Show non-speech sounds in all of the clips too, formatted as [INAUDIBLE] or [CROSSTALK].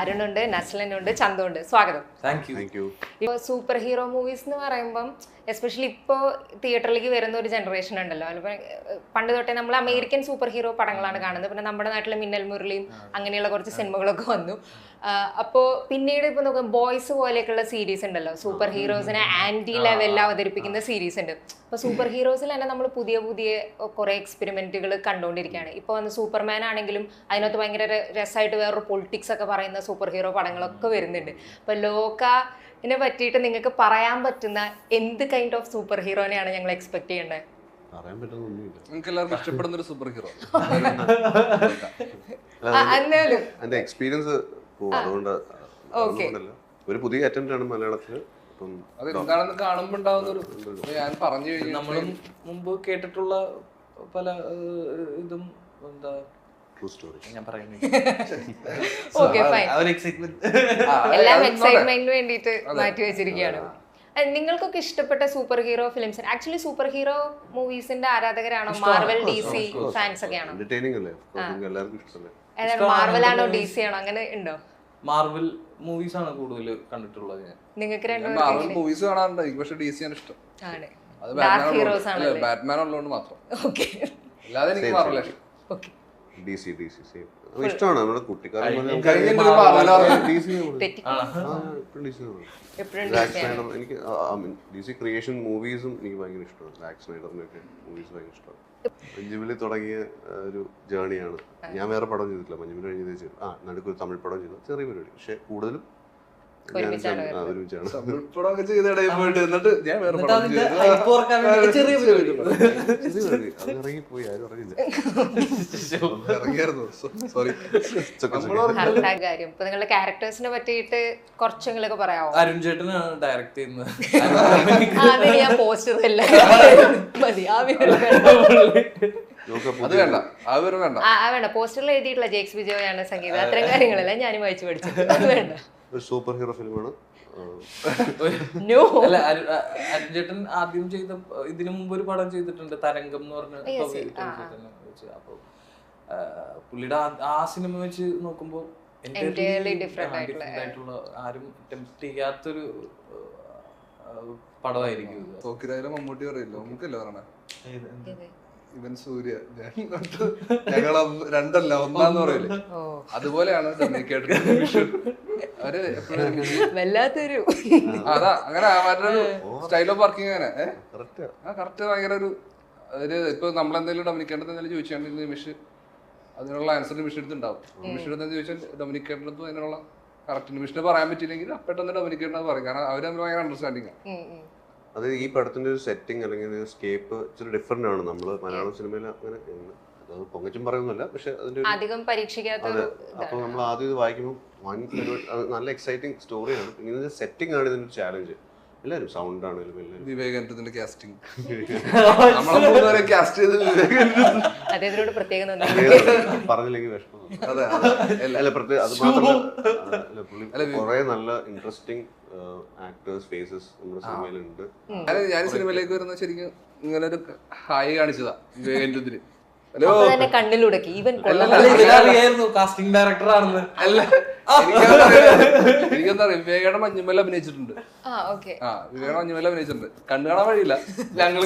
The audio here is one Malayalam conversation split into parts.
അരുണുണ്ട് നസ്ലനുണ്ട് ചന്തുണ്ട്. സ്വാഗതം. താങ്ക് യു താങ്ക് യു ഇപ്പോൾ സൂപ്പർ ഹീറോ മൂവീസ് എന്ന് പറയുമ്പം എസ്പെഷ്യലി ഇപ്പോൾ തിയേറ്ററിലേക്ക് വരുന്ന ഒരു ജനറേഷൻ ഉണ്ടല്ലോ. അതിപ്പോൾ പണ്ട് തൊട്ടേ നമ്മൾ അമേരിക്കൻ സൂപ്പർ ഹീറോ പടങ്ങളാണ് കാണുന്നത്. പിന്നെ നമ്മുടെ നാട്ടിലെ മിന്നൽ മുരളിയും അങ്ങനെയുള്ള കുറച്ച് സിനിമകളൊക്കെ വന്നു. അപ്പോൾ പിന്നീട് ഇപ്പോൾ നോക്കാം ബോയ്സ് പോലെയൊക്കെയുള്ള സീരീസ് ഉണ്ടല്ലോ. സൂപ്പർ ഹീറോസിനെ ആന്റി ലെവലിൽ അവതരിപ്പിക്കുന്ന സീരീസ് ഉണ്ട്. അപ്പോൾ സൂപ്പർ ഹീറോസിൽ തന്നെ നമ്മൾ പുതിയ പുതിയ കുറേ എക്സ്പെരിമെന്റുകൾ കണ്ടുകൊണ്ടിരിക്കുകയാണ് ഇപ്പോൾ വന്ന് സൂപ്പർമാൻ ആണെങ്കിലും അതിനകത്ത് ഭയങ്കര രസമായിട്ട് വേറൊരു പൊളിറ്റിക്സ് ഒക്കെ പറയുന്ന സൂപ്പർ ഹീറോ പടങ്ങളൊക്കെ വരുന്നുണ്ട്. അപ്പോൾ ലോകനെ പറ്റിയിട്ട് നിങ്ങൾക്ക് പറയാൻ പറ്റുന്ന എന്ത് കൈൻഡ് ഓഫ് സൂപ്പർ ഹീറോനെയാണ് ഞങ്ങൾ എക്സ്പെക്ട് ചെയ്യേണ്ടത് പറയാൻ പറ്റുന്നൊന്നുമില്ല നിങ്ങൾക്ക് എല്ലാവർക്കും ഇഷ്ടപ്പെടുന്ന ഒരു സൂപ്പർ ഹീറോ എക്സ്പീരിയൻസ് അതുകൊണ്ട് ഒരു പുതിയ അറ്റംപ്റ്റ് ആണ് കാണുമ്പോ ഉണ്ടാവുന്ന ഒരു ഞാൻ പറഞ്ഞു നമ്മളും മുമ്പ് കേട്ടിട്ടുള്ള പല ഇതും എന്താ ട്രൂ സ്റ്റോറി ഞാൻ എല്ലാം [LAUGHS] [LAUGHS] [LAUGHS] എക്സൈറ്റ്മെന്റിന് വേണ്ടിയിട്ട് മാറ്റി വെച്ചിരിക്കുകയാണ്. നിങ്ങൾക്കൊക്കെ ഇഷ്ടപ്പെട്ട super hero films actually super hero മൂവീസിന്റെ ആരാധകരാണോ മാർവൽ ഡി സി ഫാൻസ് ഒക്കെ ആണോ? എന്റർടൈനിങ് അല്ലേ? നിങ്ങൾക്ക് എല്ലാവർക്കും ഇഷ്ടമല്ലേ? മാർവൽ ആണോ ഡി സി ആണോ? അങ്ങനെ ഉണ്ടോ? മാർവൽ മൂവീസ് ആണ് കൂടുതൽ കണ്ടിട്ടുള്ളത് ഞാൻ. നിങ്ങൾക്ക് മാർവൽ മൂവീസ് കാണാറുണ്ട്. എനിക്ക് പക്ഷെ ഡി സി ആണ് ഇഷ്ടം. ആണ്. അത് ഡാർക്ക് ഹീറോസ് ആണല്ലേ? ബാറ്റ്മാൻ ഉള്ളതുകൊണ്ട് മാത്രം. ഓക്കെ അല്ലാതെ എനിക്ക് മാർവൽ ഇഷ്ടം. Okay D C D C same ഇഷ്ടമാണ് നമ്മുടെ കുട്ടിക്കാലം എനിക്ക് ഡി സി ക്രിയേഷൻ മൂവീസും എനിക്ക് ഭയങ്കര ഇഷ്ടമാണ്. ലാക് സ്നൈഡറിന്റെ ഒക്കെ മൂവീസ് ഭയങ്കര ഇഷ്ടമാണ്. മഞ്ഞുവിളി തുടങ്ങിയ ഒരു ജേണിയാണ് ഞാൻ വേറെ പടം ചെയ്തിട്ടില്ല. മഞ്ഞുവിളി കഴിഞ്ഞത് ചെയ്തു ആ നടുക്കൊരു തമിഴ് പടം ചെയ്തു. ചെറിയ പരിപാടി. പക്ഷെ കൂടുതലും ഒരുമിച്ചാണ് ചെയ്ത ഇടയിൽ പോയിട്ട് എന്നിട്ട് ഞാൻ വേറെ പടം ഇറങ്ങിപ്പോയി ആരും അറിയില്ല സോറി കാര്യം. ഇപ്പൊ നിങ്ങളുടെ ക്യാരക്ടേഴ്സിനെ പറ്റിയിട്ട് കുറച്ചെങ്കിലൊക്കെ പറയാമോ അരുൺ ചേട്ടനാണ് ഡയറക്ട് ചെയ്യുന്നത്. ഞാൻ പോസ്റ്റർ മതി ആ വേണ്ട. അത് വേണ്ട. വേണ്ട. ആ ആ, വേണ്ട. പോസ്റ്ററിൽ എഴുതിയിട്ടുള്ള ജേക്സ് വിജയാണ് സംഗീതം. അത്തരം കാര്യങ്ങളെല്ലാം ഞാനും വായിച്ചു പഠിച്ചു അത് വേണ്ട. ഒരു സൂപ്പർ ഹീറോ ഫിലിമാണ്. അരുൺചേട്ടൻ അല്ല അരു- അ- അരുൺ ചേട്ടൻ ആദ്യം ചെയ്ത ഇതിനു മുമ്പ് ഒരു പടം ചെയ്തിട്ടുണ്ട് തരംഗം എന്ന് പറഞ്ഞ. ചേട്ടനെ അപ്പൊ ആ, പുള്ളിയുടെ ആ- സിനിമ വെച്ച് നോക്കുമ്പോ entirely Entirely ആയിട്ടുള്ള, ആരും ചെയ്യാത്തൊരു പടമായിരിക്കും. തോക്കിരായാലും മമ്മൂട്ടി പറയില്ല നമുക്കല്ലേ പറയണേ? ഇത്. ഇവൻ സൂര്യ. ഞങ്ങൾ രണ്ടല്ല ഒന്നാന്ന് പറയില്ലേ? അതുപോലെയാണ് [LAUGHS] അവർ [LAUGHS] വല്ലാത്തൊരു അതാ അങ്ങനെ മറ്റൊരു സ്റ്റൈൽ ഓഫ് വർക്കിംഗ് അങ്ങനെ കറക്റ്റ് ആ കറക്റ്റ് ഭയങ്കര ഒരു ഒരു ഇപ്പൊ നമ്മളെന്തെങ്കിലും ഡൊമിനിക്കേണ്ടത് എന്തെങ്കിലും ചോദിച്ചാൽ നിമിഷ് അതിനുള്ള ആൻസർ നിമിഷ എടുത്തുണ്ടാവും നിമിഷം എടുത്തെന്ന് ചോദിച്ചാൽ ഡൊമിനിക്കേണ്ടത് അതിനുള്ള കറക്റ്റ് നിമിഷിന് പറയാൻ പറ്റില്ലെങ്കിൽ പെട്ടെന്ന് ഡൊമിനിക്കേണ്ടത് പറയും. കാരണം അവർ തമ്മിൽ ഭയങ്കര അണ്ടർസ്റ്റാൻഡിങ്. അത് ഈ പടത്തിന്റെ ഒരു സെറ്റിംഗ് അല്ലെങ്കിൽ ഒരു സ്കേപ്പ് ഇച്ചിരി ഡിഫറെന്റ് ആണ്. നമ്മൾ മലയാളം സിനിമയിൽ അങ്ങനെ പൊങ്ങച്ചും പറയുന്നില്ല പക്ഷെ അതിന്റെ ഒരു അധികം പരീക്ഷിക്കാത്ത അപ്പൊ നമ്മൾ ആദ്യം ഇത് വായിക്കുമ്പോൾ പരിപാടി നല്ല എക്സൈറ്റിംഗ് സ്റ്റോറിയാണ് പിന്നെ ഇതിന്റെ സെറ്റിംഗ് ആണ് ഇതിന്റെ ചാലഞ്ച് എല്ലാവരും സൗണ്ട് ആണെങ്കിലും എല്ലാവരും വിവേകാനന്ദത്തിന്റെ കാസ്റ്റിംഗ് [LAUGHS] നമ്മളെ കാസ്റ്റ് ചെയ്ത് അദ്ദേഹത്തിനോട് പ്രത്യേകം പറഞ്ഞില്ലെങ്കിൽ വിഷമം. അല്ല പ്രത്യേക അത് മാത്രമല്ല കുറെ നല്ല ഇൻട്രസ്റ്റിംഗ് ആക്ടേഴ്സ് ഫേസസ് നമ്മുടെ സിനിമയിലുണ്ട്. ഞാൻ സിനിമയിലേക്ക് വരുന്ന ശരിക്കും ഇങ്ങനെ ഒരു ഹായ് കാണിച്ചതാ വിവേകാനന്ദത്തിന്. തന്നെ കണ്ണിലുടക്കി ഇവൻ കാസ്റ്റിംഗ് ഡയറക്ടർ ആണെന്ന്. അല്ല. എനിക്കെന്താ അറിയോ? വിവേകയുടെ മഞ്ഞുമല അഭിനയിച്ചിട്ടുണ്ട്. ആ ഓക്കെ. ആ വിവേകയുടെ മഞ്ഞുമല അഭിനയിച്ചിട്ടുണ്ട്. കണ്ടു കാണാൻ വഴിയില്ല. ഞങ്ങൾ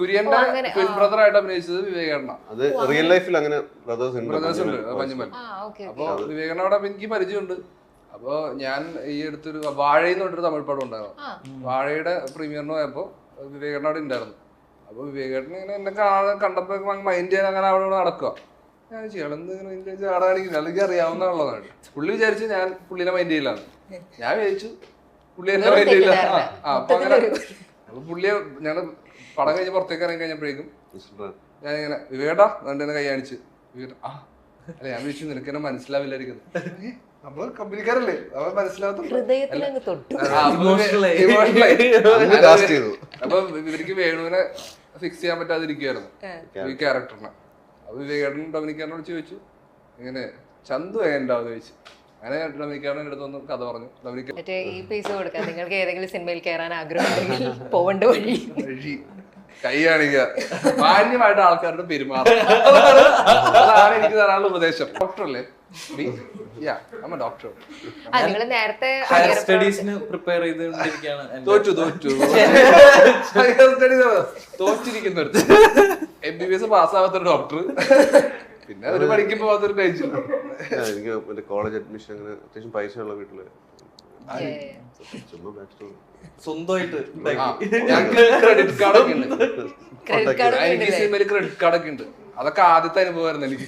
കുര്യന്റെ ട്വിൻ ബ്രദർ ആയിട്ട് അഭിനയിച്ചത് വിവേകണ്ണ അത് റിയൽ ലൈഫിൽ അങ്ങനെ ബ്രദേഴ്സ് ഉണ്ട് ബ്രദേഴ്സ് ഉണ്ട് മഞ്ഞുമൽ മഞ്ഞുമൽ ആ ഓക്കെ അപ്പൊ വിവേകണ്ണോടെ എനിക്ക് പരിചയമുണ്ട്. അപ്പൊ ഞാൻ ഈ അടുത്തൊരു വാഴയെന്ന് പറഞ്ഞൊരു തമിഴ് പടം ഉണ്ടായിരുന്നു. വാഴയുടെ പ്രീമിയറിന് പോയപ്പോ വിവേകണ്ണ അവിടെ ഉണ്ടായിരുന്നു. അപ്പൊ വിവേകേട്ടൻ ഇങ്ങനെ എന്നെ കാണാൻ കണ്ടപ്പോ മൈൻഡ് ചെയ്യാൻ അങ്ങനെ അവിടെ നടക്കുക ഞാൻ ചെയ്യണമെന്ന് ഇങ്ങനെ ചെയ്ത് ആടെ കാണിക്കില്ല അല്ലെങ്കിൽ അറിയാവുന്നതാണ് പുള്ളി വിചാരിച്ചു ഞാൻ പുള്ളിനെ മൈൻഡ് ചെയ്യലാണ് ഞാൻ വിചാരിച്ചു പുള്ളി എന്നെ മൈൻഡ് ചെയ്യില്ല. ആ, അപ്പൊ അങ്ങനെ അപ്പൊ പുള്ളിയെ ഞാൻ പടം കഴിഞ്ഞ് പുറത്തേക്ക് ഇറങ്ങി കഴിഞ്ഞപ്പോഴേക്കും ഞാനിങ്ങനെ ഇങ്ങനെ വിവേകടാ എന്നിട്ട് എന്നെ കൈ കാണിച്ച്. വിവേക് ആ അല്ല ഞാൻ വിളിച്ചു നിനക്ക് എന്നെ മനസ്സിലാവില്ലായിരിക്കുന്നു. നമ്മൾ കമ്പനിക്കാരല്ലേ? അവൻ മനസ്സിലാവാത്ത ഹൃദയത്തിൽ അങ്ങ് തൊട്ടു. ആ, [LAUGHS] [LAUGHS] അപ്പൊ ഇവർക്ക് വേണുവിനെ ഫിക്സ് ചെയ്യാൻ പറ്റാതിരിക്കുവായിരുന്നു. ഈ ക്യാരക്ടറിനെ അപ്പൊ വിവേകേട്ടൻ ഡൊമിനിക്കാരനോട് ചോദിച്ചു ഇങ്ങനെ ചന്തു എങ്ങനെയുണ്ടാവും? ചോദിച്ചു. അങ്ങനെ ഡൊമിനിക്കാരൻ അടുത്ത് വന്ന് കഥ പറഞ്ഞു. ഡൊമിനിക്ക മറ്റേ ഈ പൈസ കൊടുക്കാം നിങ്ങൾക്ക് ഏതെങ്കിലും സിനിമയിൽ കയറാൻ ആഗ്രഹമുണ്ടെങ്കിൽ പോവേണ്ട വഴി. വഴി. കൈ കാണിക്കുക മാന്യമായിട്ട് ആൾക്കാരോട് അതാണ് [LAUGHS] അതാണ് എനിക്ക് തരാനുള്ള ഉപദേശം. ഡോക്ടർ നിങ്ങൾ നേരത്തെ ഹയർ സ്റ്റഡീസിന് പ്രിപ്പയർ ചെയ്തുകൊണ്ടിരിക്കുകയാണ് തോറ്റു തോറ്റു. [LAUGHS] തോറ്റിരിക്കുന്നടുത്ത് [LAUGHS] എം ബി ബി എസ് പാസ്സാവാത്തൊരു ഡോക്ടർ പിന്നെ ഒരു പഠിക്കുമ്പോ അതൊരു ആ, എനിക്ക് മറ്റേ കോളേജ് അഡ്മിഷൻ അങ്ങനെ അത്യാവശ്യം പൈസ ഉള്ള വീട്ടിൽ സ്വന്തമായിട്ട് ക്രെഡിറ്റ് കാർഡ് ഒക്കെ ഉണ്ട്. ക്രെഡിറ്റ് കാർഡ് ഒക്കെ ഉണ്ട്. അതൊക്കെ ആദ്യത്തെ അനുഭവമായിരുന്നു എനിക്ക്.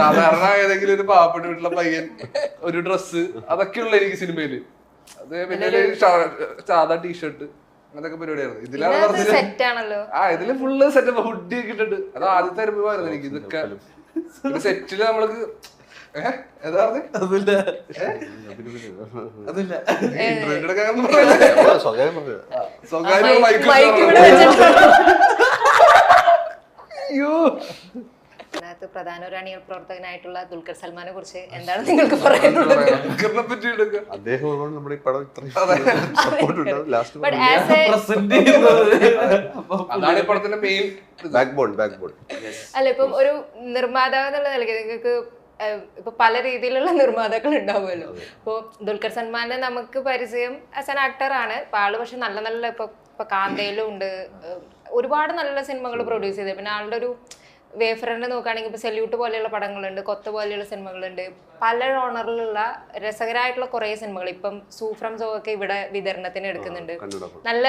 സാധാരണ ഏതെങ്കിലും ഒരു പാവപ്പെട്ട വീട്ടിലെ പയ്യൻ ഒരു ഡ്രസ്സ് അതൊക്കെയുള്ള എനിക്ക് സിനിമയിൽ. അത് പിന്നെ ഒരു സാധാ ടീഷർട്ട് അങ്ങനത്തെ പരിപാടിയായിരുന്നു. ഇതിലാണ് പറഞ്ഞത് സെറ്റ് ആണല്ലോ. ആ ഇതിൽ ഫുള്ള് സെറ്റപ്പ് ഹുഡി ഒക്കെ ഇട്ടിട്ട്. അത് ആദ്യത്തെ അനുഭവമായിരുന്നു എനിക്ക് ഇതൊക്കെ. സെറ്റിൽ നമ്മൾക്ക് ഏഹ് അയ്യോ. അതിനകത്ത് പ്രധാന ഒരു പ്രവർത്തകനായിട്ടുള്ള ദുൽഖർ സൽമാനെ കുറിച്ച് എന്താണ് നിങ്ങൾക്ക് പറയാനുള്ളത്? ദുൽഖറിനെ പറ്റിയിട്ടൊക്കെ അദ്ദേഹം ഉള്ളതുകൊണ്ട് നമ്മുടെ ഈ പടം ഇത്രയും സപ്പോർട്ട് ഉണ്ടാവും last but as a present അതാണ് ഈ പടത്തിന്റെ main backbone backbone അല്ല ഇപ്പം ഒരു നിർമ്മാതാവ് എന്നുള്ള നിലയ്ക്ക് നിങ്ങൾക്ക് ഏഹ്, ഇപ്പൊ പല രീതിയിലുള്ള നിർമ്മാതാക്കൾ ഉണ്ടാവുമല്ലോ. അപ്പൊ ദുൽഖർ സൽമാനെ നമുക്ക് പരിചയം ആസ് ആൻ ആക്ടർ ആണ്. ഇപ്പൊ ആൾ പക്ഷെ നല്ല നല്ല ഇപ്പൊ ഇപ്പൊ കാന്തയിലും ഉണ്ട്. ഏഹ്, ഒരുപാട് നല്ല സിനിമകൾ പ്രൊഡ്യൂസ് ചെയ്തത് പിന്നെ ആളുടെ ഒരു വേഫറിനെ നോക്കുകയാണെങ്കിൽ ഇപ്പൊ സെല്യൂട്ട് പോലെയുള്ള പടങ്ങളുണ്ട് കൊത്ത പോലെയുള്ള സിനിമകളുണ്ട്. പല ഓണറിലുള്ള രസകരമായിട്ടുള്ള കുറേ സിനിമകൾ. ഇപ്പം സൂഫ്രം സോ ഒക്കെ ഇവിടെ വിതരണത്തിന് എടുക്കുന്നുണ്ട്. നല്ല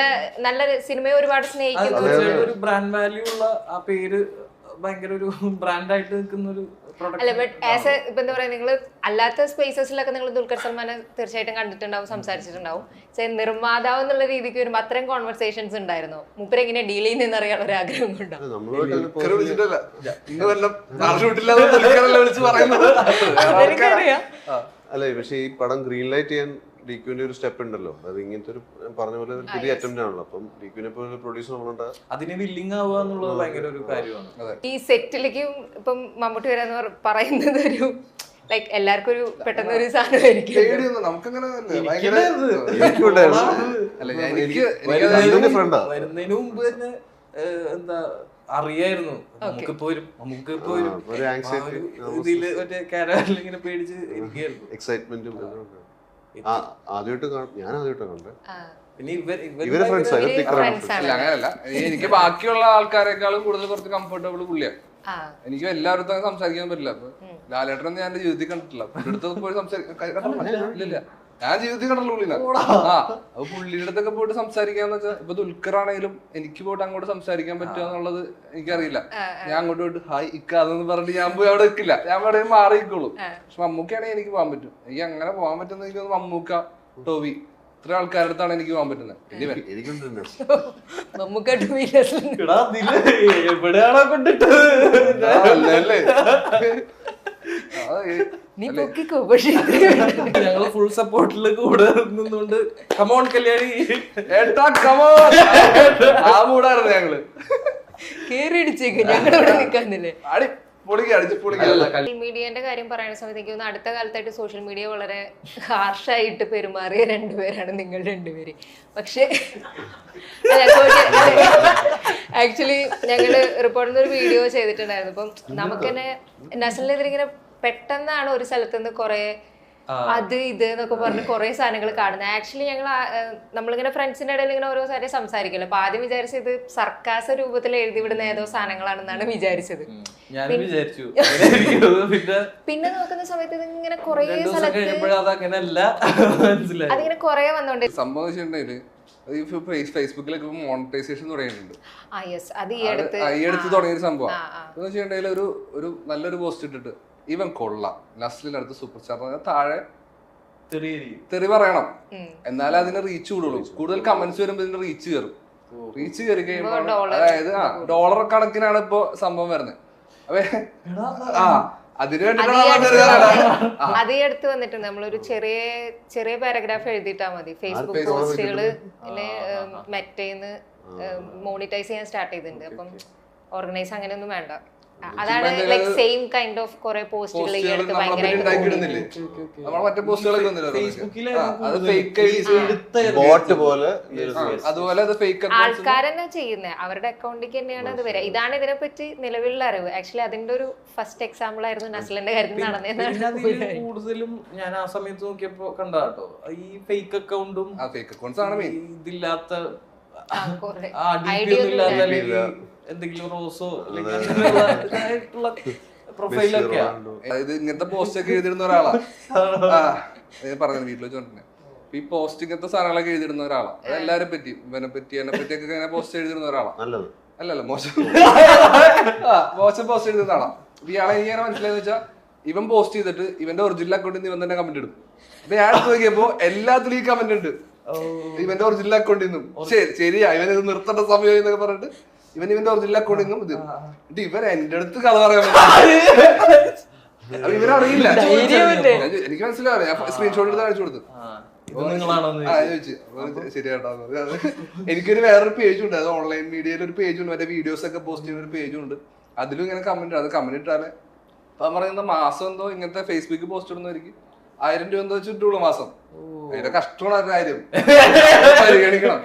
നല്ല സിനിമയെ ഒരുപാട് സ്നേഹിക്കുന്നു. ഒരു ബ്രാൻഡ് വാല്യൂ ഉള്ള ആ പേര് ഭയങ്കര ഒരു ബ്രാൻഡായിട്ട് നിൽക്കുന്ന ഒരു അല്ല ബട്ട് ആസ് എ ഇപ്പൊ എന്താ പറയാ നിങ്ങൾ അല്ലാത്ത സ്പേസസിലൊക്കെ നിങ്ങൾ ദുൽഖർ സൽമാനെ തീർച്ചയായിട്ടും കണ്ടിട്ടുണ്ടാവും സംസാരിച്ചിട്ടുണ്ടാവും. പക്ഷേ നിർമ്മാതാവ് എന്നുള്ള രീതിക്ക് വരുമ്പോൾ അത്രയും കോൺവെർസേഷൻസ് ഉണ്ടായിരുന്നു. മൂപ്പര് എങ്ങനെ ഡീൽ ചെയ്യുന്നതെന്ന് അറിയാൻ ഒരു ആഗ്രഹം കൊണ്ടാണ്. അല്ല പക്ഷെ ഈ പടം ഗ്രീൻ ലൈറ്റ് ചെയ്യാൻ ഡിക്യുവിന്റെ ഒരു സ്റ്റെപ്പ് ഉണ്ടല്ലോ. അത് ഇങ്ങനത്തെ ഒരു പറഞ്ഞ പോലെ ഒരു പുതിയ അറ്റംപ്റ്റ് ആണല്ലോ. അപ്പം ഡിക്യുവിനെ പോലെ പ്രൊഡ്യൂസർ നമ്മളുണ്ട്. അതിന് വില്ലിംഗ് ആവുക എന്നുള്ളത് ഭയങ്കര ഒരു കാര്യമാണ്. ഈ സെറ്റിലേക്ക് ഇപ്പം മമ്മൂട്ടി വരാന്ന് പറ- പറയുന്നത് ഒരു ലൈക്ക് എല്ലാവർക്കും ഒരു പെട്ടെന്ന് ഒരു സാധനമായിരിക്കും. നമുക്കങ്ങനെ വരുന്നതിന് മുമ്പ് തന്നെ എന്താ അറിയായിരുന്നു. നമുക്ക് പോരും നമുക്ക് പോരും ഇതിൽ മറ്റേ കാരവാനിൽ പേടിച്ച് ഇരിക്കുകയായിരുന്നു. എക്സൈറ്റ്മെന്റും ആദ്യമായിട്ട് ഞാൻ ആദ്യമായിട്ട് കണ്ടത് ആ. പിന്നെ ഇവർ ഇവർ ഫ്രണ്ട്സ് അല്ല അങ്ങനെയല്ല. എനിക്ക് ബാക്കിയുള്ള ആൾക്കാരെക്കാളും കൂടുതൽ കുറച്ച് കംഫർട്ടബിൾ പുള്ളിയാണ് ആ. എനിക്ക് എല്ലാവരും സംസാരിക്കാൻ പറ്റില്ല. അപ്പൊ ലാലേട്ടനെ ഞാൻ എന്റെ ജീവിതത്തിൽ കണ്ടിട്ടില്ല. അടുത്ത് പോയി സംസാരിക്കാൻ ഇല്ല. ഞാൻ ജീവിതത്തിൽ കണ്ടുള്ള പുള്ളിനെ ആ അപ്പൊ പുള്ളിയുടെ അടുത്തൊക്കെ പോയിട്ട് സംസാരിക്കാന്ന് വെച്ചാൽ ഇപ്പൊ ദുൽഖർ ആണെങ്കിലും എനിക്ക് പോയിട്ട് അങ്ങോട്ട് സംസാരിക്കാൻ പറ്റുക എന്നുള്ളത് എനിക്കറിയില്ല. ഞാൻ അങ്ങോട്ട് പോയിട്ട് ഹായ് ഇക്ക അതെന്ന് പറഞ്ഞിട്ട് ഞാൻ പോയി അവിടെ നിൽക്കില്ല ഞാൻ അവിടെ മാറിയിക്കോളൂ പക്ഷെ മമ്മൂക്കാണെങ്കിൽ എനിക്ക് പോകാൻ പറ്റും. എനിക്ക് അങ്ങനെ പോകാൻ പറ്റുന്ന എനിക്ക് മമ്മൂക്ക ടോവി ഇത്ര ആൾക്കാരുടെ അടുത്താണ് എനിക്ക് പോകാൻ പറ്റുന്നത്. എവിടെയാണോ കൊണ്ടിട്ടത്? [LAUGHS] നീ പൊക്കിക്കോ പക്ഷേ. ഞങ്ങൾ ഫുൾ സപ്പോർട്ടിൽ കൂടെ നിന്നുകൊണ്ട് കമോൺ കല്യാണി. ഏട്ടാ, on. ആ മൂടായിരുന്നു ഞങ്ങൾ. കേറി അടിച്ചേക്ക് ഞങ്ങളുടെ ഇവിടെ നിൽക്കാന്നില്ലേ അടി അടിച്ച് പൊളിക്ക. സോഷ്യൽ മീഡിയന്റെ കാര്യം പറയുന്ന സമയത്ത് എനിക്ക് അടുത്ത കാലത്തായിട്ട് സോഷ്യൽ മീഡിയ വളരെ ഹാർഷായിട്ട് പെരുമാറിയ രണ്ടുപേരാണ് നിങ്ങൾ രണ്ടുപേര്. പക്ഷേ ആക്ച്വലി ഞങ്ങൾ റിപ്പോർട്ടിൽ ഒരു വീഡിയോ ചെയ്തിട്ടുണ്ടായിരുന്നു. അപ്പം നമുക്ക് തന്നെ നസലിനെതിരെ ഇങ്ങനെ പെട്ടെന്നാണ് ഒരു സ്ഥലത്ത് നിന്ന് കുറെ അത് ഇത് എന്നൊക്കെ പറഞ്ഞ് കുറെ സാധനങ്ങൾ കാണുന്നത് ആക്ച്വലി ഞങ്ങൾ നമ്മളിങ്ങനെ ഫ്രണ്ട്സിന്റെ ഇടയിൽ ഇങ്ങനെ ഓരോ സാധനം സംസാരിക്കല്ലോ അപ്പൊ ആദ്യം വിചാരിച്ചത് ഇത് സർക്കാസ രൂപത്തിൽ എഴുതി വിടുന്ന ഏതോ സാധനങ്ങളാണെന്നാണ് വിചാരിച്ചത്. ഞാൻ വിചാരിച്ചു. [LAUGHS] പിന്നെ പിന്നെ നോക്കുന്ന സമയത്ത് ഇതിങ്ങനെ കുറേ രണ്ടു സ്ഥലത്ത് അതിങ്ങനെ കൊറേ വന്നോണ്ട്. സംഭവം അത് ഈ ഫേസ്- ഫേസ്ബുക്കിലൊക്കെ മോണിറ്റൈസേഷൻ തുടങ്ങിയിട്ടുണ്ട്. ആ യെസ് അത് ഈ അടുത്ത് തുടങ്ങിയ ഒരു സംഭവം. എന്ന് വെച്ചിട്ടുണ്ടെങ്കിൽ ഒരു ഒരു നല്ലൊരു പോസ്റ്റ് ഇട്ടിട്ട് ഇവൻ കൊള്ളാം. നസ്ലിന്റെ അടുത്ത് സൂപ്പർ സ്റ്റാർ താഴെ തെറി പറയണം. എന്നാലേ അതിന് റീച്ച് കൂടുള്ളൂ. കൂടുതൽ കമന്റ്സ് വരുമ്പോൾ ഇതിന്റെ റീച്ച് കയറും റീച്ച് കയറി കഴിയുമ്പോൾ അതായത് ആ ഡോളർ കണക്കിനാണ് ഇപ്പൊ സംഭവം വരുന്നത്. അപ്പൊ ആ അത് അടുത്ത് വന്നിട്ടുണ്ട് നമ്മളൊരു ചെറിയ ചെറിയ പാരഗ്രാഫ് എഴുതിയിട്ടാ മതി. ഫേസ്ബുക്ക് പോസ്റ്റുകൾ പിന്നെ മെറ്റേന്ന് മോണിറ്റൈസ് ചെയ്യാൻ സ്റ്റാർട്ട് ചെയ്തിട്ടുണ്ട്. അപ്പം ഓർഗനൈസ് അങ്ങനെയൊന്നും വേണ്ട. അതാണ് ലൈക് സെയിം കൈൻഡ് ഓഫ് കുറെ പോസ്റ്റുകൾ ആൾക്കാരെന്നെ ചെയ്യുന്നത് അവരുടെ അക്കൗണ്ടിലേക്ക് തന്നെയാണ് അത് വരിക ഇതാണ് ഇതിനെ പറ്റി നിലവിലുള്ള അറിവ്. ആക്ച്വലി അതിന്റെ ഒരു ഫസ്റ്റ് എക്സാമ്പിൾ ആയിരുന്നു നസ്ലിന്റെ കാര്യത്തിൽ നടന്നത് കൂടുതലും ഞാൻ ആ സമയത്ത് നോക്കിയപ്പോ കണ്ടാട്ടോ ഈ ഫേക്ക് അക്കൗണ്ടും ഇതില്ലാത്ത എന്തെങ്കിലും റോസോ അല്ലെങ്കിൽ അങ്ങനെയുള്ള പ്രൊഫൈലൊക്കെയാ അതായത് ഇങ്ങനത്തെ പോസ്റ്റ് ഒക്കെ എഴുതിയിരുന്ന ഒരാളാ. ആ ഞാൻ പറഞ്ഞത് വീട്ടിൽ വെച്ചോണ്ടിരുന്നെ ഈ പോസ്റ്റ് ഇങ്ങനത്തെ സാധനങ്ങളൊക്കെ എഴുതിയിരുന്ന ഒരാളാ. അത് എല്ലാരെ പറ്റി ഇവനെ പറ്റി എന്നെ പറ്റി ഒക്കെ ഇങ്ങനെ പോസ്റ്റ് എഴുതിയിരുന്ന ഒരാളാ. നല്ലത്. അല്ലല്ല മോശം. ആ മോശം പോസ്റ്റ് എഴുതുന്ന ആളാ. അപ്പൊ ഇയാളെ എനിക്ക് എങ്ങനെ മനസ്സിലായെന്ന് വെച്ചാൽ ഇവൻ പോസ്റ്റ് ചെയ്തിട്ട് ഇവന്റെ ഒറിജിനൽ അക്കൗണ്ടിൽ നിന്ന് ഇവൻ തന്നെ കമന്റ് ഇടും. അപ്പൊ ഞാൻ നോക്കിയപ്പോ എല്ലാത്തിലും ഈ കമന്റ് ഉണ്ട്. ഇവന്റെ ഒറിജിനൽ അക്കൗണ്ടിൽ നിന്നും ശരി ശരിയാ ഇവൻ ഇത് നിർത്തേണ്ട സമയം എന്നൊക്കെ പറഞ്ഞിട്ട് ഇവൻ ഇവന്റെ ഒറിജിനൽ അക്കൗണ്ടിൽ നിന്നും ഇത് എന്നിട്ട് ഇവൻ എന്റെ അടുത്ത് കഥ പറയാൻ പറ്റും [LAUGHS] ഇവനറിയില്ല ഞാൻ എനിക്ക് മനസ്സിലാവില്ല ഞാൻ സ്ക്രീൻഷോട്ട് എടുത്ത് കാണിച്ചു കൊടുത്തു. എനിക്കൊരു വേറൊരു പേജ് ഉണ്ട്. അത് ഓൺലൈൻ മീഡിയയിൽ ഒരു പേജ് ഉണ്ട്. മറ്റേ വീഡിയോസ് ഒക്കെ പോസ്റ്റ് ചെയ്യുന്ന ഒരു പേജ് ഉണ്ട്. അതിലും ഇങ്ങനെ കമന്റ് അത് കമന്റ് ഇട്ടാൽ അപ്പൊ പറയുന്ന മാസം എന്തോ ഇങ്ങനത്തെ ഫേസ്ബുക്ക് പോസ്റ്റ് ഇടുന്നവർക്ക് ആയിരം രൂപ എന്തോ വെച്ചിട്ടുള്ളൂ മാസം. അതിന്റെ കഷ്ടമാണ് അവരുടെ കാര്യം. [LAUGHS] പരിഗണിക്കണം.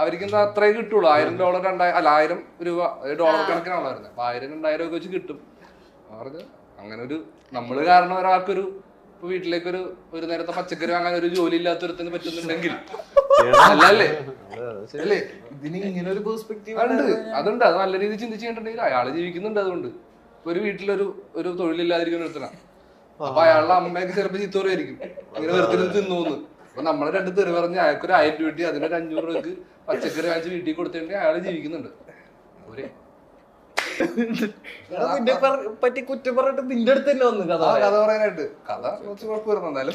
അവർക്ക് എന്താ അത്രയും കിട്ടുള്ളൂ. ആയിരം ഡോളർ രണ്ടായിരം അല്ല ആയിരം രൂപ ഡോളർ കണക്കിനാണ് വരുന്നത് അപ്പൊ ആയിരം രണ്ടായിരം ഒക്കെ വെച്ച് കിട്ടും. പറഞ്ഞു അങ്ങനെ ഒരു നമ്മൾ കാരണം ഒരാൾക്കൊരു ഇപ്പൊ വീട്ടിലേക്കൊരു ഒരു നേരത്തെ പച്ചക്കറി വാങ്ങാൻ ഒരു ജോലി ഇല്ലാത്തൊരുത്തിന് പറ്റുന്നുണ്ടെങ്കിൽ അല്ലല്ലേ? അല്ലേ? ഇതിന് ഇങ്ങനെ ഒരു പെർസ്പെക്റ്റീവ് ഉണ്ട്? അതുണ്ട്. അത് നല്ല രീതിയിൽ ചിന്തിച്ചിട്ടുണ്ടെങ്കിൽ കഴിഞ്ഞിട്ടുണ്ടെങ്കിൽ അയാൾ ജീവിക്കുന്നുണ്ട് അതുകൊണ്ട്. ഇപ്പൊ ഒരു വീട്ടിലൊരു ഒരു തൊഴിലില്ലാതിരിക്കുന്ന ഒരുത്തനാ. അപ്പൊ അയാളുടെ അമ്മയൊക്കെ ചിലപ്പോ ചിത്തോറായിരിക്കും ഇങ്ങനെ വെറുതെ തിന്നോന്ന്. അപ്പൊ നമ്മളെ രണ്ട് തെറി പറഞ്ഞ് അയാൾക്ക് ഒരു ആയിരം രൂപ അതിന് അതിനൊരു അഞ്ഞൂറ് രൂപക്ക് പച്ചക്കറി വാങ്ങിച്ച് വീട്ടിൽ കൊടുത്തിട്ടുണ്ടെങ്കിൽ അയാൾ ജീവിക്കുന്നുണ്ട്. ഒരു നിന്നെ പറ- പറ്റി കുറ്റം പറഞ്ഞിട്ട് നിന്റെ അടുത്ത് തന്നെ വന്നു കഥ ആ കഥ പറയാനായിട്ട്. കഥ കുറച്ച് കുഴപ്പമായിരുന്നു എന്നാലും.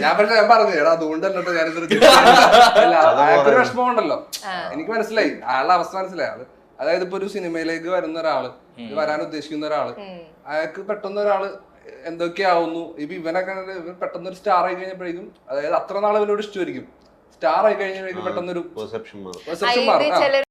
ഞാൻ പക്ഷെ ഞാൻ പറഞ്ഞു എടാ അതുകൊണ്ടല്ലോ അയാൾക്കൊരു വിഷമം ഉണ്ടല്ലോ എനിക്ക് മനസ്സിലായി. ആളുടെ അവസ്ഥ മനസ്സിലായി. അത് അതായത് ഇപ്പൊ ഒരു സിനിമയിലേക്ക് വരുന്ന ഒരാൾ വരാൻ ഉദ്ദേശിക്കുന്ന ഒരാൾ അയാൾക്ക് പെട്ടെന്ന് ഒരാൾ എന്തൊക്കെയാവുന്നു? ഇപ്പൊ ഇവനൊക്കെ ഇവൻ പെട്ടെന്ന് ഒരു സ്റ്റാർ ആയി കഴിഞ്ഞപ്പോഴേക്കും അതായത് അത്ര നാൾ ഇവനോട് ഇഷ്ടമായിരിക്കും. സ്റ്റാർ ആയി കഴിഞ്ഞപ്പോഴേക്കും പെട്ടെന്നൊരു പെർസെപ്ഷൻ മാറും.